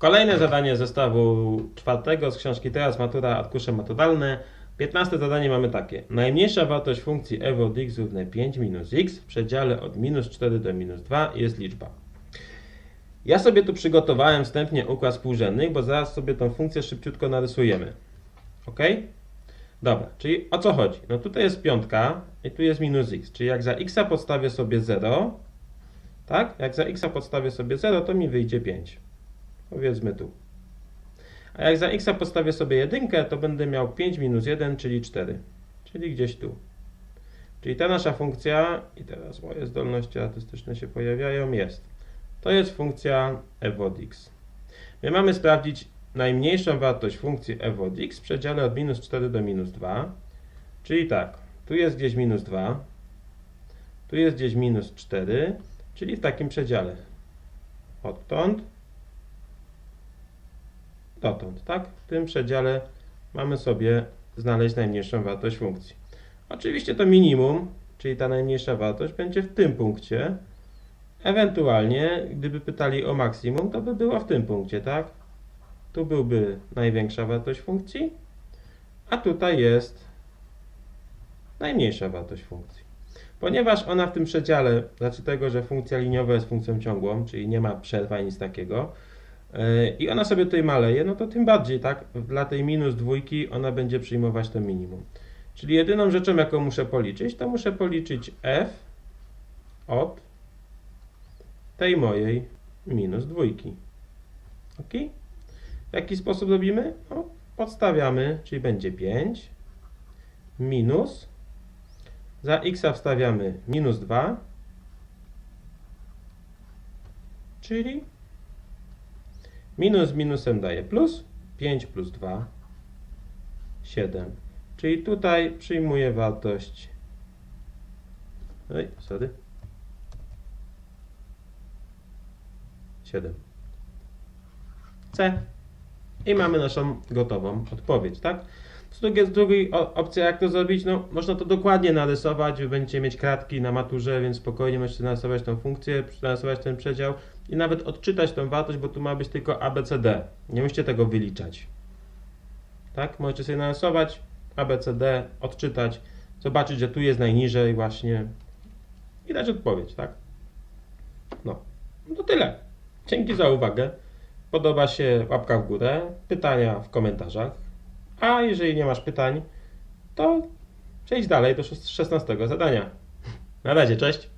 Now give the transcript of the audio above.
Kolejne zadanie zestawu czwartego z książki Teraz Matura, arkusze maturalne. 15 zadanie mamy takie. Najmniejsza wartość funkcji f od x równa 5 minus x w przedziale od minus 4 do minus 2 jest liczba. Ja sobie tu przygotowałem wstępnie układ współrzędnych, bo zaraz sobie tą funkcję szybciutko narysujemy. Ok? Dobra, czyli o co chodzi? No tutaj jest piątka i tu jest minus x, czyli jak za x podstawię sobie 0, tak? Jak za x podstawię sobie 0, to mi wyjdzie 5. Powiedzmy tu. A jak za x postawię sobie jedynkę, to będę miał 5 minus 1, czyli 4. Czyli gdzieś tu. Czyli ta nasza funkcja, i teraz moje zdolności artystyczne się pojawiają, jest. To jest funkcja f od x. My mamy sprawdzić najmniejszą wartość funkcji f od x w przedziale od minus 4 do minus 2. Czyli tak, tu jest gdzieś minus 2, tu jest gdzieś minus 4, czyli w takim przedziale. Odtąd dotąd, tak? W tym przedziale mamy sobie znaleźć najmniejszą wartość funkcji. Oczywiście to minimum, czyli ta najmniejsza wartość będzie w tym punkcie. Ewentualnie, gdyby pytali o maksimum, to by było w tym punkcie, tak? Tu byłby największa wartość funkcji, a tutaj jest najmniejsza wartość funkcji. Ponieważ ona w tym przedziale, z racji tego, że funkcja liniowa jest funkcją ciągłą, czyli nie ma przerw ani nic takiego, i ona sobie tutaj maleje, no to tym bardziej, tak, dla tej minus dwójki ona będzie przyjmować to minimum. Czyli jedyną rzeczą, jaką muszę policzyć, to muszę policzyć f od tej mojej minus dwójki. Ok? W jaki sposób robimy? No, podstawiamy, czyli będzie 5 minus za x wstawiamy minus 2, czyli Minus minusem daje plus. 5 plus 2, 7. Czyli tutaj przyjmuję wartość. Oj, sorry. 7. C. I mamy naszą gotową odpowiedź, tak? Z drugiej, z drugiej opcja, jak to zrobić, no można to dokładnie narysować, będziecie mieć kratki na maturze, więc spokojnie możecie narysować tą funkcję, narysować ten przedział i nawet odczytać tą wartość, bo tu ma być tylko ABCD. Nie musicie tego wyliczać. Tak? Możecie sobie narysować ABCD, odczytać, zobaczyć, że tu jest najniżej właśnie i dać odpowiedź, tak? No, no to tyle. Dzięki za uwagę. Podoba się łapka w górę, pytania w komentarzach. A jeżeli nie masz pytań, to przejdź dalej do 16 zadania. Na razie, cześć.